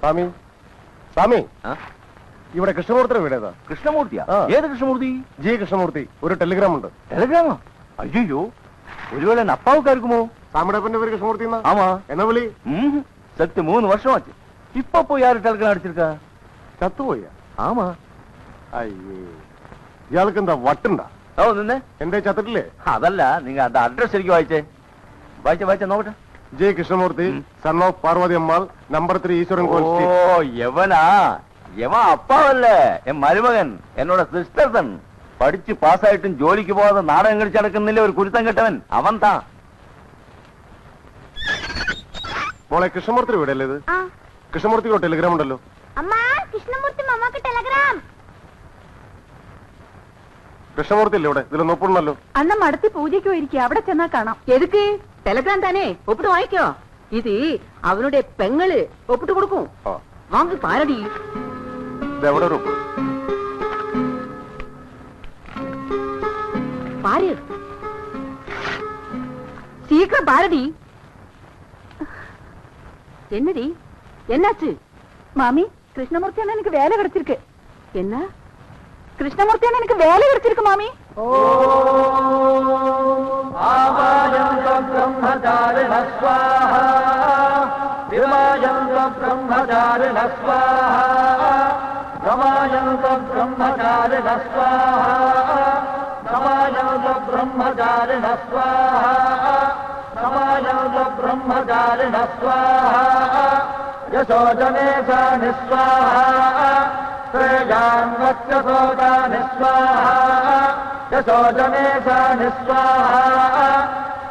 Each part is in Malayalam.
സ്വാമി. സ്വാമി. ഇവിടെ കൃഷ്ണമൂർത്തിയുടെ വീട് ഏതാ? കൃഷ്ണമൂർത്തിയാ? ഏത് കൃഷ്ണമൂർത്തി? ജി കൃഷ്ണമൂർത്തി ഒരു ടെലിഗ്രാം ഉണ്ട്. ടെലിഗ്രാമോ? അയ്യോ ഒരു വേള അപ്പാവുക്കാർക്കുമോ സാമിടപ്പന്റെ പേര് കൃഷ്ണമൂർത്തി ആമാ. എന്ന വിളി? സത്യം മൂന്ന് വർഷമാച്ചു. ഇപ്പൊ പോയി ആര് ടെലിഗ്രാം അടിച്ചിരിക്ക? ചത്തുപോയ? ആമാ. അയ്യേ. ഇയാൾക്ക് എന്താ വട്ടുണ്ടാ? ഓ നിന്നെ എന്റെ ചത്തിട്ടില്ലേ? അതല്ല നിങ്ങൾ അഡ്രസ് ശരിക്കും വായിച്ചേ? വായിച്ച വായിച്ച നോക്കട്ടെ. J Krishnamurthy son of Parvathi Amma number three ഈശ്വരൻ കോൺസ്റ്റി ഓ യവനാ? യവ അപ്പാവല്ലേ? എൻ മരുമകൻ എന്നോട് സിസ്റ്റർ തൻ പഠിച്ച് പാസ്സായിട്ടും ജോലിക്ക് പോകാതെ നാടകം കളിച്ചടക്കുന്നില്ല ഒരു കുരുത്തം കെട്ടവൻ? അവൻ താ. മോളെ കൃഷ്ണമൂർത്തി വീടല്ലേ ഇത്? കൃഷ്ണമൂർത്തിക്ക് ടെലിഗ്രാം ഉണ്ടല്ലോ. കൃഷ്ണമൂർത്തി മമ്മക്ക് അല്ലേ ഇവിടെ? ഇതിലൊന്നും ഒപ്പുണ്ടല്ലോ അന്ന മടത്തി പൂജയ്ക്ക് പോയിരിക്കുക. അവിടെ ചെന്നാൽ കാണാം. എതുക്ക്? டெலகிராம் தானே? ஒப்பிட்டு வாங்கிக்கோ. இது அவனுடைய பெங்களு. ஒப்பிட்டு கொடுக்கும். வாங்கி பாரடி. பாரு. சீக்கிரம் பாரடி. என்னடி? என்னாச்சு? மாமி கிருஷ்ணமூர்த்தி எனக்கு வேலை கிடைச்சிருக்கு. என்ன? கிருஷ்ணமூர்த்தி எனக்கு வேலை கிடைச்சிருக்கு மாமி. आवाजं ब्रह्मचारिण स्वाहा विवाजं ब्रह्मचारिण स्वाहा गमायन्त ब्रह्मचारिण ब्रह्मचारिण स्वाहा गमायन्त ब्रह्मचारिण स्वाहा यशोजमेषा निःस्वाहा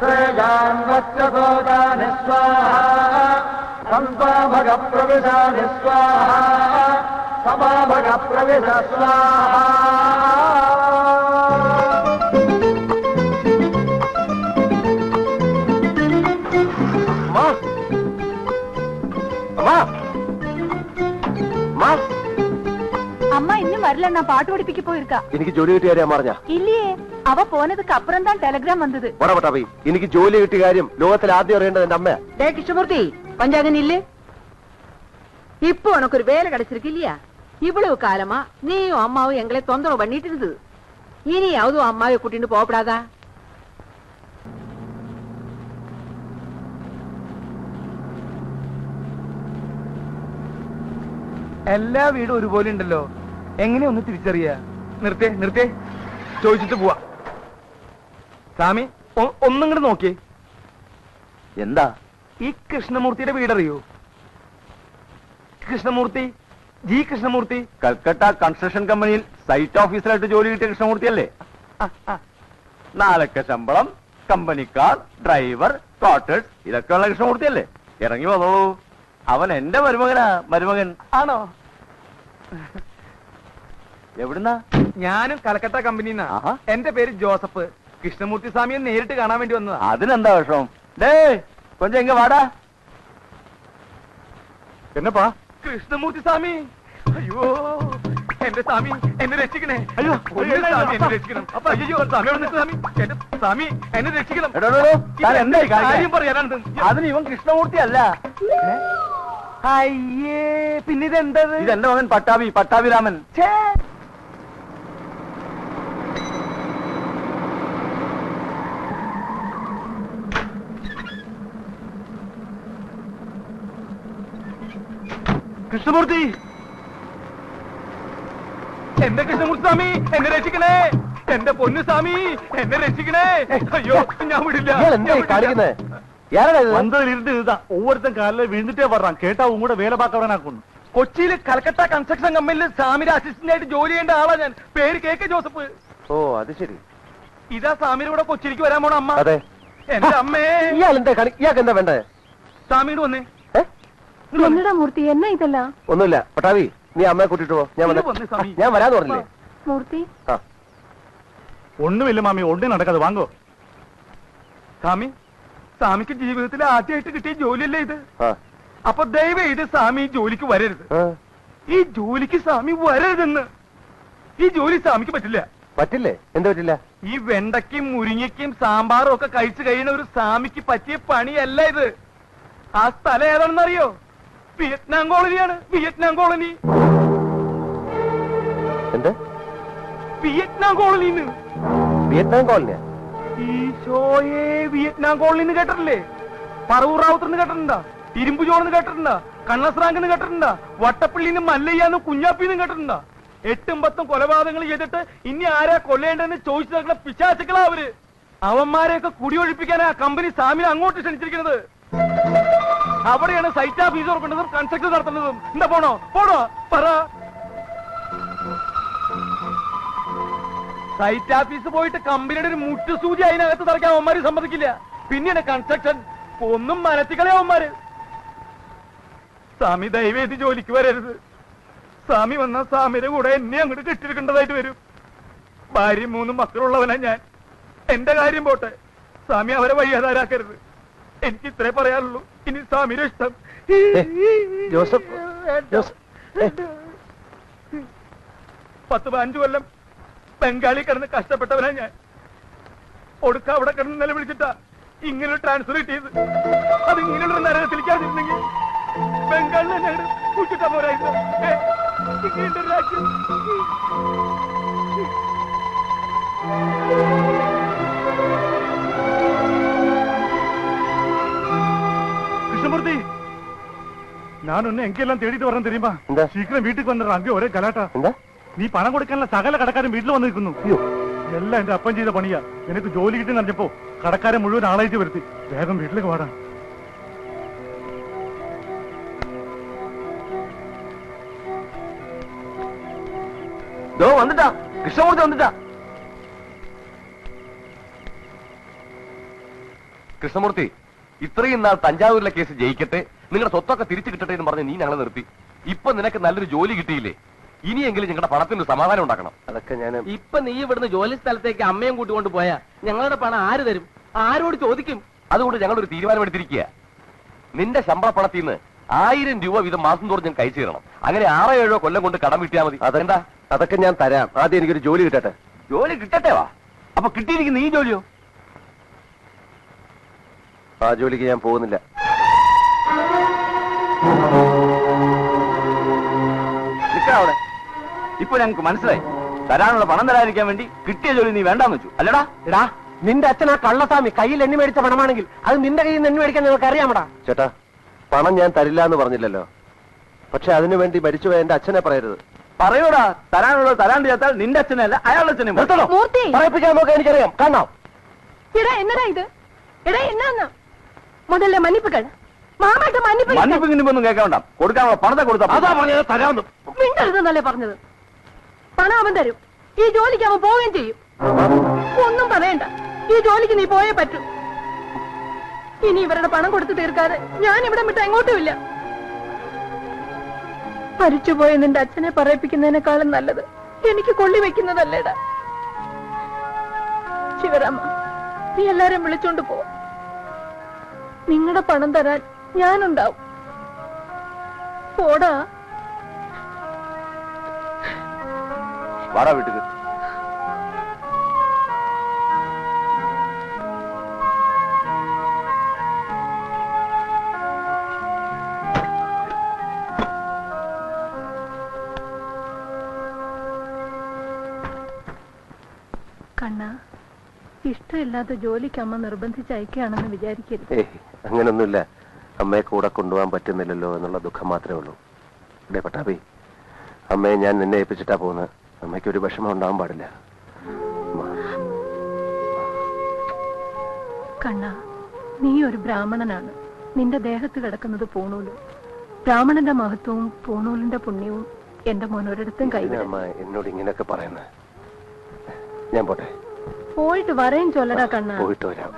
श्रेयान्वत्सोदा निःस्वाहा सम्पाभगप्रविशा निःस्वाहा समाभगप्रविश स्वाहा। அம்மா இன்னும் வரல நான் பாட்டு படிப்பிக்க போயிருக்கா എനിക്ക് ജോലി കിട്ടിയ കാര്യം പറഞ്ഞ இல்லையே அவ போனதுக்கு அப்புறம் தான் டெலகிராம் வந்தது പട്ടാപ്പി എനിക്ക് ജോലി കിട്ടിയ കാര്യം ലോകത്തിൽ ആദ്യം അറിയേണ്ടത് എന്റെ അമ്മ டே கிருஷ்ணமூர்த்தி கொஞ்சாக நில்லு இப்போ உனக்கு ஒரு வேலை கிடைச்சிருக்கு இல்லையா இவ்வளவு காலமா நீயும் அம்மாவும் எங்களை தொந்தரவு பண்ணிட்டு இருந்தது இனியாவது உன் அம்மாவை கூட்டிட்டு போகப்படாதா എല്ലാ വീടും ഒരുപോലെ ഉണ്ടല്ലോ എങ്ങനെ ഒന്ന് തിരിച്ചറിയ? നിർത്തേ നിർത്തേ. ചോദിച്ചിട്ട് പോവാ. സ്വാമി ഒന്നും കൂടെ നോക്കിയേ എന്താ? ഈ കൃഷ്ണമൂർത്തിയുടെ വീടറിയോ? കൃഷ്ണമൂർത്തി? ജി കൃഷ്ണമൂർത്തി? കൽക്കട്ട കൺസ്ട്രക്ഷൻ കമ്പനിയിൽ സൈറ്റ് ഓഫീസറായിട്ട് ജോലി കിട്ടിയ കൃഷ്ണമൂർത്തി അല്ലേ. നാലക്ക ശമ്പളം കമ്പനിക്കാർ ഡ്രൈവർ ക്വാർട്ടേഴ്സ് ഇതൊക്കെ ഉള്ള കൃഷ്ണമൂർത്തി അല്ലേ ഇറങ്ങി വന്നോളൂ. അവൻ എന്റെ മരുമകനാ മരുമകൻ. ആണോ? എവിടുന്നാ? ഞാനും കലക്കട്ട കമ്പനിന്നാ. ആഹാ. എന്റെ പേര് ജോസഫ്. കൃഷ്ണമൂർത്തി സ്വാമിയെ നേരിട്ട് കാണാൻ വേണ്ടി വന്നതാ. അതിനെന്താ വിഷമം? ഡേ കൊഞ്ചം എങ്ക വാടാ. എന്നപ്പാ? കൃഷ്ണമൂർത്തി സ്വാമി. അയ്യോ എന്റെ സ്വാമി എന്നെ രക്ഷിക്കണേ. അയ്യോ, ഒന്ന് അയ്യോ, സ്വാമി എന്നെ അപ്പ. രക്ഷിക്കണം. അയ്യോ സ്വാമി എവിടെ നിൽക്ക് സ്വാമി? എന്റെ സ്വാമി എന്നെ രക്ഷിക്കണം. എടോ, എടോ, താൻ? കാര്യം പറയാനാണ് അതിന് ഇവൻ കൃഷ്ണമൂർത്തി അല്ല. അയ്യേ പിന്നെ ഇതെന്തത്? ഇത് എന്റെ മകൻ പട്ടാഭി പട്ടാഭിരാമൻ ഛേ. കൃഷ്ണമൂർത്തി. എന്റെ കൃഷ്ണമൂർത്തി സ്വാമി എന്നെ രക്ഷിക്കണേ. എന്റെ പൊന്നു സ്വാമി എന്നെ രക്ഷിക്കണേ. അയ്യോ ഞാൻ വിടില്ല. പന്തലിരുന്ന് ഇതാ? ഒവ്വൊരുത്തും കാലിൽ വീണിട്ടേ പറഞ്ഞ. കേട്ടാവും കൂടെ വേല പാക്കവനാക്കുന്നു കൊച്ചിയിലെ കൽക്കട്ട കൺസ്ട്രക്ഷൻ കമ്പനിയിൽ സ്വാമിയുടെ അസിസ്റ്റന്റ് ആയിട്ട് ജോലി ചെയ്യേണ്ട ആളാ ഞാൻ. പേര് കെ കെ ജോസഫ്. ഓ അത് ശരി. ഇതാ സ്വാമിയുടെ കൂടെ കൊച്ചിയിലേക്ക് വരാൻ പോണ അമ്മ. അതെ. എന്റെ അമ്മേ. ഇയാൾ എന്താ എന്താ വേണ്ടേ സ്വാമിയോട് വന്നേ. എന്നടാ മൂർത്തി? എന്നാ ഇതല്ല? ഒന്നുമില്ല. പട്ടാവി നീ അമ്മയെ കൂട്ടിട്ട് ഞാൻ ഞാൻ വരാന്ന് പറഞ്ഞില്ലേ? മൂർത്തി? ആ. ഒന്നുമില്ല മാമി ഒന്നും നടക്കാതെ വാങ്ങോ. സ്വാമി സ്വാമിക്ക് ജീവിതത്തിൽ ആദ്യമായിട്ട് കിട്ടിയ ജോലിയല്ലേ ഇത്? ആ. അപ്പൊ ദയവ് ഇത് സ്വാമി ജോലിക്ക് വരരുത്. ഈ ജോലിക്ക് സ്വാമി വരരുതെന്ന്. ഈ ജോലി സ്വാമിക്ക് പറ്റില്ല. പറ്റില്ലേ? എന്താ പറ്റില്ല? ഈ വെണ്ടയ്ക്കും മുരിങ്ങയ്ക്കും സാമ്പാറും ഒക്കെ കഴിച്ചു കഴിയുന്ന ഒരു സ്വാമിക്ക് പറ്റിയ പണിയല്ല ഇത്. ആ സ്ഥലം ഏതാണെന്നറിയോ? വിയറ്റ്നാം കോളനിയാണ്. Vietnam colony. എന്ത്? വിയറ്റ്നാം കോളനിന്ന്. വിയറ്റ്നാം കോളനിയാ? ഈശോയെ വിയറ്റ്നാം കോളനിന്ന് കേട്ടിട്ടില്ലേ? പറവൂർ റാവുത്തർന്ന് കേട്ടിട്ടുണ്ടാ? ഇരുമ്പു ചോർന്ന് കേട്ടിട്ടുണ്ടാ? കണ്ണസ്രാങ്കെന്ന് കേട്ടിട്ടുണ്ടാ? വട്ടപ്പള്ളിന്ന് മല്ലയ്യാന്ന് കുഞ്ഞാപ്പിന്ന് കേട്ടിട്ടുണ്ടാ? എട്ടും പത്തും കൊലപാതകങ്ങൾ ചെയ്തിട്ട് ഇനി ആരാ കൊല്ലേണ്ടെന്ന് ചോദിച്ചു നടക്കുന്ന പിശാചുക്കളാ അവർ. അവന്മാരെയൊക്കെ കുടിയൊഴിപ്പിക്കാനാ കമ്പനി സാമിനെ അങ്ങോട്ട് ക്ഷണിച്ചിരിക്കുന്നത്. അവിടെയാണ് സൈറ്റ് ഓഫീസ് ഓർക്കേണ്ടതും കൺസ്ട്രക്ഷൻ നടത്തുന്നതും. എന്താ പോണോ? പോണോ? പറ. സൈറ്റ് ഓഫീസ് പോയിട്ട് കമ്പനിയുടെ ഒരു മുട്ടുസൂചി അതിനകത്ത് തറക്കാൻ അവന്മാര് സമ്മതിക്കില്ല. പിന്നെയാണ് കൺസ്ട്രക്ഷൻ ഒന്നും മനത്തിക്കളെ അവന്മാര്. സ്വാമി ദയവേദി ജോലിക്ക് വരരുത്. സ്വാമി വന്ന സ്വാമിയുടെ കൂടെ എന്നെ അങ്ങോട്ട് കെട്ടിയെടുക്കേണ്ടതായിട്ട് വരും. ഭാര്യയും മൂന്നും മക്കളുള്ളവനാ ഞാൻ. എന്റെ കാര്യം പോട്ടെ. സ്വാമി അവരെ വഴിയാതാരാക്കരുത്. എനിക്ക് ഇത്രേ പറയാനുള്ളൂ. ഇനി സ്വാമിയുടെ ഇഷ്ടം. ജോസഫ്. പത്ത് പതിനഞ്ച് കൊല്ലം ബംഗാളി കിടന്ന് കഷ്ടപ്പെട്ടവനാ ഞാൻ. ഒടുക്ക അവിടെ കിടന്ന് നിലവിളിച്ചിട്ടാ ഇങ്ങനെ ട്രാൻസ്ഫർ കിട്ടിയത്. അത് ഇങ്ങനെയുള്ള നരകത്തിലേക്കാതിരുന്നെങ്കിൽ ബംഗാളിൽ അങ്ങട് കുച്ചിട്ടാ പോരായിരുന്നു. ഇങ്ങനെയുണ്ട് രാജ്യം. நான் ஒன்னு எங்கெல்லாம் தேடிட்டு வரேன் தெரியுமா എന്താ? சீக்கிரம் வீட்டுக்கு வந்துடுறேன் அங்கே ஒரே கலாட்டா എന്താ നീ പണം കൊടുക്കാനുള്ള സകല കടക്കാരും വീട്ടിൽ വന്നിരിക്കുന്നു അയ്യോ എല്ലാം എന്റെ അപ്പൻ ചെയ്ത പണിയാ നിനക്ക് ജോലി കിട്ടി അറിഞ്ഞപ്പോ കടക്കാരെ മുഴുവൻ ആളായിട്ട് വരുത്തി വേഗം വീട്ടിലേക്ക് വാടാ ദോ വന്നിട്ടാ കൃഷ്ണമൂർത്തി വന്നിട്ടാ കൃഷ്ണമൂർത്തി ഇത്രയും നാൾ തഞ്ചാവൂരിലെ കേസ് ജയിക്കട്ടെ നിങ്ങളുടെ സ്വത്തൊക്കെ തിരിച്ചു കിട്ടട്ടെ എന്ന് പറഞ്ഞ് നീ ഞങ്ങളെ നിർത്തി. ഇപ്പൊ നിനക്ക് നല്ലൊരു ജോലി കിട്ടിയില്ലേ? ഇനിയെങ്കിലും ഞങ്ങളുടെ പണത്തിന് സമാധാനം ഉണ്ടാക്കണം. അതൊക്കെ ഞാൻ ഇപ്പൊ നീ ഇവിടുന്ന് ജോലി സ്ഥലത്തേക്ക് അമ്മയും കൂട്ടിക്കൊണ്ട് പോയാ ഞങ്ങളുടെ പണം ആര് തരും? ആരോട് ചോദിക്കും? അതുകൊണ്ട് ഞങ്ങൾ ഒരു തീരുമാനമെടുത്തിരിക്കുക നിന്റെ ശമ്പള പണത്തിൽ നിന്ന് ആയിരം രൂപ വീതം മാസം തോറും ഞാൻ കഴിച്ചു തരണം അങ്ങനെ ആറോ ഏഴോ കൊല്ലം കൊണ്ട് കടം വിട്ടിയാൽ മതി. അതെന്താ അതൊക്കെ ഞാൻ തരാം. ആദ്യം എനിക്കൊരു ജോലി കിട്ടട്ടെ. ജോലി കിട്ടട്ടെ വാ. അപ്പൊ കിട്ടിയിരിക്കുന്ന ഈ ജോലിയോ? ആ ജോലിക്ക് ഞാൻ പോകുന്നില്ല. ഇപ്പൊ ഞങ്ങക്ക് മനസ്സിലായി. തരാനുള്ള പണം തരാതിരിക്കാൻ വേണ്ടി കിട്ടിയ ജോലി നീ വേണ്ടാന്ന് വെച്ചു. അല്ലടാ. എടാ നിന്റെ അച്ഛൻ ആ കള്ളസ്വാമി കയ്യിൽ എണ്ണി മേടിച്ച പണമാണെങ്കിൽ അത് നിന്റെ കയ്യിൽ നിന്ന് എണ്ണി മേടിക്കാൻ നിങ്ങൾക്ക് അറിയാമടാ. ചേട്ടാ പണം ഞാൻ തരില്ല എന്ന് പറഞ്ഞില്ലല്ലോ. പക്ഷെ അതിനു വേണ്ടി മരിച്ചുപോയ എന്റെ അച്ഛനെ പറയരുത്. പറയൂടാ. തരാനുള്ള തരാണ്ട് ചേർത്താൽ നിന്റെ അച്ഛനല്ല അയാളുടെ അച്ഛനെ മൂർത്തി. പറയിപ്പിക്കാൻ നോക്കാൻ എനിക്കറിയാം. കാണാം. എടാ എന്നടാ ഇത്? എടാ കൊടുക്കാനുള്ള പണത്തെ കൊടുത്താൽ പറഞ്ഞത്? പണം അവൻ തരും. ഈ ജോലിക്ക് അവൻ പോവുകയും ചെയ്യും. ഒന്നും പറയണ്ട. ഈ ജോലിക്ക് നീ പോയേ പറ്റൂ. ഇനി ഇവരുടെ പണം കൊടുത്തു തീർക്കാതെ ഞാൻ ഇവിടെ വിട്ട് എങ്ങോട്ടുമില്ല മരിച്ചുപോയ നിന്റെ അച്ഛനെ പറയിപ്പിക്കുന്നതിനേക്കാളും നല്ലത് എനിക്ക് കൊള്ളി വെക്കുന്നതല്ലേടാ. ശിവരാമ നീ എല്ലാരും വിളിച്ചോണ്ട് പോ. നിങ്ങളുടെ പണം തരാൻ ഞാനുണ്ടാവും. പോടാ. വാടാ വീട്ടിൽ കണ്ണ ഇഷ്ടമില്ലാത്ത ജോലിക്ക് അമ്മ നിർബന്ധിച്ച് അയക്കുകയാണെന്ന് വിചാരിക്കരുത്. അങ്ങനൊന്നുമില്ല. അമ്മയെ കൂടെ കൊണ്ടുപോകാൻ പറ്റുന്നില്ലല്ലോ എന്നുള്ള ദുഃഖം മാത്രമേ ഉള്ളൂ. ഡേ പട്ടാഭി അമ്മയെ ഞാൻ നിന്നെ ഏൽപ്പിച്ചിട്ടാ പോകുന്നത്. അമ്മയ്ക്ക് ഒരു വിഷമം ഉണ്ടാവാൻ പാടില്ല കണ്ണ നീ ഒരു ബ്രാഹ്മണനാണ് നിന്റെ ദേഹത്ത് കിടക്കുന്നത് പൂണൂൽ ബ്രാഹ്മണന്റെ മഹത്വവും പൂണൂലിന്റെ പുണ്യവും എന്റെ മോനൊരിടത്തും അമ്മ എന്നോട് ഇങ്ങനെയൊക്കെ പറയുന്നത് ഞാൻ പോട്ടെ പോയിട്ട് വരയും ചൊല്ലടാ കണ്ണ പോയിട്ട് വരാം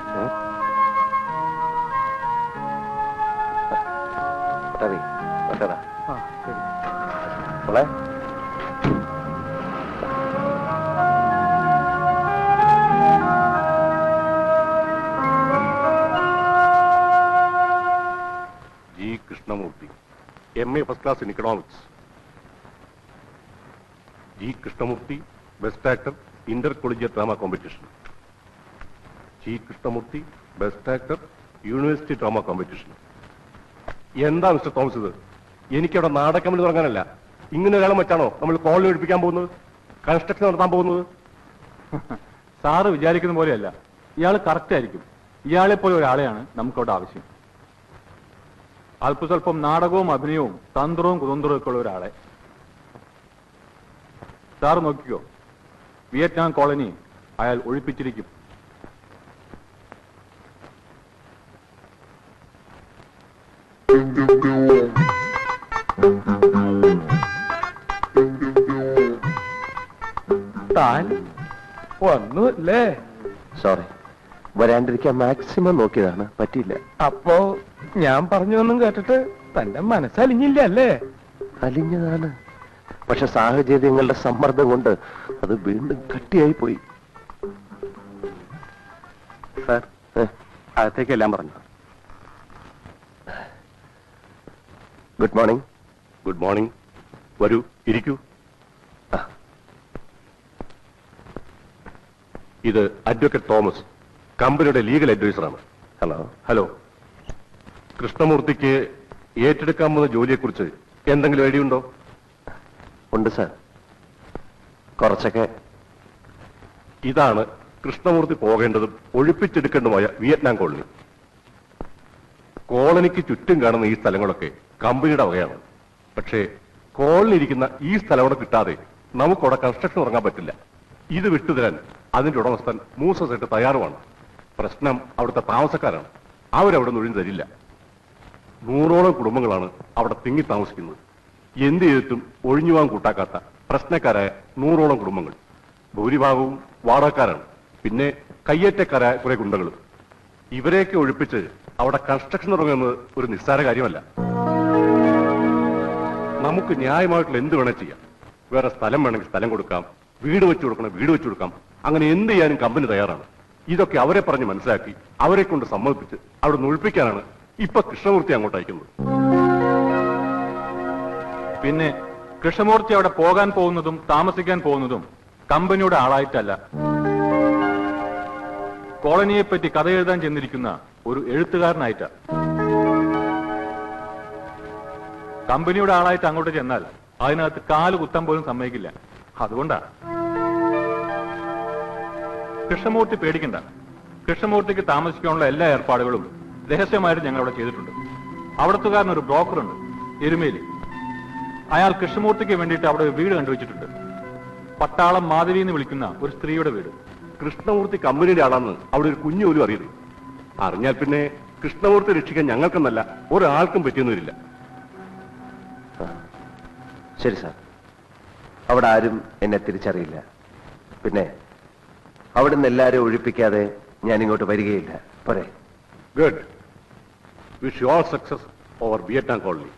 റവി ആ പട്ടടാ Krishnamurthy. M A first class in economics G Krishnamurthy best actor inter collegiate drama competition G Krishnamurthy best actor university drama competition എന്താ മിസ്റ്റർ തോമസ് ഇത്? എനിക്കവിടെ നാടകമ്മൽ തുടങ്ങാനല്ല. ഇങ്ങനെ ഒരാളെ വെച്ചാണോ നമ്മൾ കോളനി ഒഴിപ്പിക്കാൻ പോകുന്നത്? കൺസ്ട്രക്ഷൻ നടത്താൻ പോകുന്നത്? സാറ് വിചാരിക്കുന്ന പോലെയല്ല. ഇയാൾ കറക്റ്റ് ആയിരിക്കും. ഇയാളെ പോലെ ഒരാളെയാണ് നമുക്കവിടെ ആവശ്യം. അല്പസ്വല്പം നാടകവും അഭിനയവും തന്ത്രവും കുതന്ത്രവും ഒക്കെ ഉള്ള ഒരാളെ. സാർ നോക്കിക്കോ. വിയറ്റ്നാം കോളനി അയാൾ ഒഴിപ്പിച്ചിരിക്കും. താൻ വന്നു അല്ലേ സോറി വരാണ്ടിരിക്കാൻ മാക്സിമം നോക്കിയതാണ്. പറ്റിയില്ല. അപ്പോ ഞാൻ പറഞ്ഞൊന്നും കേട്ടിട്ട് തന്റെ മനസ്സലിഞ്ഞില്ല അല്ലേ? അലിഞ്ഞതാണ്. പക്ഷെ സാഹചര്യങ്ങളുടെ സമ്മർദ്ദം കൊണ്ട് അത് വീണ്ടും കട്ടിയായി പോയി സാർ അകത്തേക്കെല്ലാം പറഞ്ഞു. Good morning. Good morning. വരൂ ഇരിക്കൂ. ഇത് അഡ്വക്കേറ്റ് തോമസ് കമ്പനിയുടെ ലീഗൽ അഡ്വൈസറാണ്. ഹലോ. ഹലോ. കൃഷ്ണമൂർത്തിക്ക് ഏറ്റെടുക്കാൻ പോകുന്ന ജോലിയെക്കുറിച്ച് എന്തെങ്കിലും ഐഡിയ ഉണ്ടോ ഉണ്ട് സാർ. കുറച്ചൊക്കെ. ഇതാണ് കൃഷ്ണമൂർത്തി പോകേണ്ടതും ഒഴിപ്പിച്ചെടുക്കേണ്ടതുമായ വിയറ്റ്നാം കോളനി. കോളനിക്ക് ചുറ്റും കാണുന്ന ഈ സ്ഥലങ്ങളൊക്കെ കമ്പനിയുടെ വകയാണ്. പക്ഷേ കോളനി ഇരിക്കുന്ന ഈ സ്ഥലം അവിടെ കിട്ടാതെ നമുക്കവിടെ കൺസ്ട്രക്ഷൻ ഉറങ്ങാൻ പറ്റില്ല. ഇത് വിട്ടുതരാൻ അതിന്റെ ഉടമസ്ഥൻ മൂസസ് സൊസൈറ്റി തയ്യാറുമാണ്. പ്രശ്നം അവിടുത്തെ താമസക്കാരാണ്. അവരവിടെ നിന്ന് ഒഴിഞ്ഞു തരില്ല. നൂറോളം കുടുംബങ്ങളാണ് അവിടെ തിങ്ങി താമസിക്കുന്നത്. എന്ത് ചെയ്തിട്ടും ഒഴിഞ്ഞു പോകാൻ കൂട്ടാക്കാത്ത പ്രശ്നക്കാരായ നൂറോളം കുടുംബങ്ങൾ. ഭൂരിഭാഗവും വാടകക്കാരാണ്. പിന്നെ കയ്യേറ്റക്കാരായ കുറെ ഗുണ്ടകളും ഇവരെയൊക്കെ ഒഴിപ്പിച്ച് അവിടെ കൺസ്ട്രക്ഷൻ തുടങ്ങുന്നത് ഒരു നിസ്സാര കാര്യമല്ല. നമുക്ക് ന്യായമായിട്ടുള്ള എന്ത് വേണേ ചെയ്യാം. വേറെ സ്ഥലം വേണമെങ്കിൽ സ്ഥലം കൊടുക്കാം. വീട് വെച്ചു കൊടുക്കണം വീട് വെച്ചു കൊടുക്കാം. അങ്ങനെ എന്ത് ചെയ്യാനും കമ്പനി തയ്യാറാണ്. ഇതൊക്കെ അവരെ പറഞ്ഞ് മനസ്സിലാക്കി അവരെ കൊണ്ട് സമ്മതിപ്പിച്ച് അവിടെ നിന്ന് ഒഴിപ്പിക്കാനാണ് ഇപ്പൊ കൃഷ്ണമൂർത്തി അങ്ങോട്ട് അയക്കുന്നത് പിന്നെ കൃഷ്ണമൂർത്തി അവിടെ പോകാൻ പോകുന്നതും താമസിക്കാൻ പോകുന്നതും കമ്പനിയുടെ ആളായിട്ടല്ല. കോളനിയെ പറ്റി കഥ എഴുതാൻ ചെന്നിരിക്കുന്ന ഒരു എഴുത്തുകാരനായിട്ടാ. കമ്പനിയുടെ ആളായിട്ട് അങ്ങോട്ട് ചെന്നാൽ അതിനകത്ത് കാൽ കുത്താൻ പോലും സമ്മതിക്കില്ല. അതുകൊണ്ടാ. കൃഷ്ണമൂർത്തി പേടിക്കണ്ട. കൃഷ്ണമൂർത്തിക്ക് താമസിക്കാനുള്ള എല്ലാ ഏർപ്പാടുകളും രഹസ്യമായിട്ട് ഞങ്ങൾ അവിടെ ചെയ്തിട്ടുണ്ട്. അവിടത്തുകാരൻ ഒരു ബ്രോക്കറുണ്ട് എരുമേലി. അയാൾ കൃഷ്ണമൂർത്തിക്ക് വേണ്ടിയിട്ട് അവിടെ ഒരു വീട് കണ്ടുവച്ചിട്ടുണ്ട്. പട്ടാളം മാധവി എന്ന് വിളിക്കുന്ന ഒരു സ്ത്രീയുടെ വീട്. കൃഷ്ണമൂർത്തി കമ്പനിയുടെ ആളാന്ന് അവിടെ ഒരു കുഞ്ഞു പോലും അറിയരുത് അറിഞ്ഞാൽ പിന്നെ കൃഷ്ണമൂർത്തി രക്ഷിക്കാൻ ഞങ്ങൾക്കെന്നല്ല ഒരാൾക്കും പറ്റിയൊന്നുമില്ല. ശരി സാർ. അവിടെ ആരും എന്നെ തിരിച്ചറിയില്ല. പിന്നെ അവിടുന്ന് എല്ലാവരും ഒഴിപ്പിക്കാതെ ഞാൻ ഇങ്ങോട്ട് വരികയില്ല. പോരെ. Good. Wish you all success over Vietnam colony.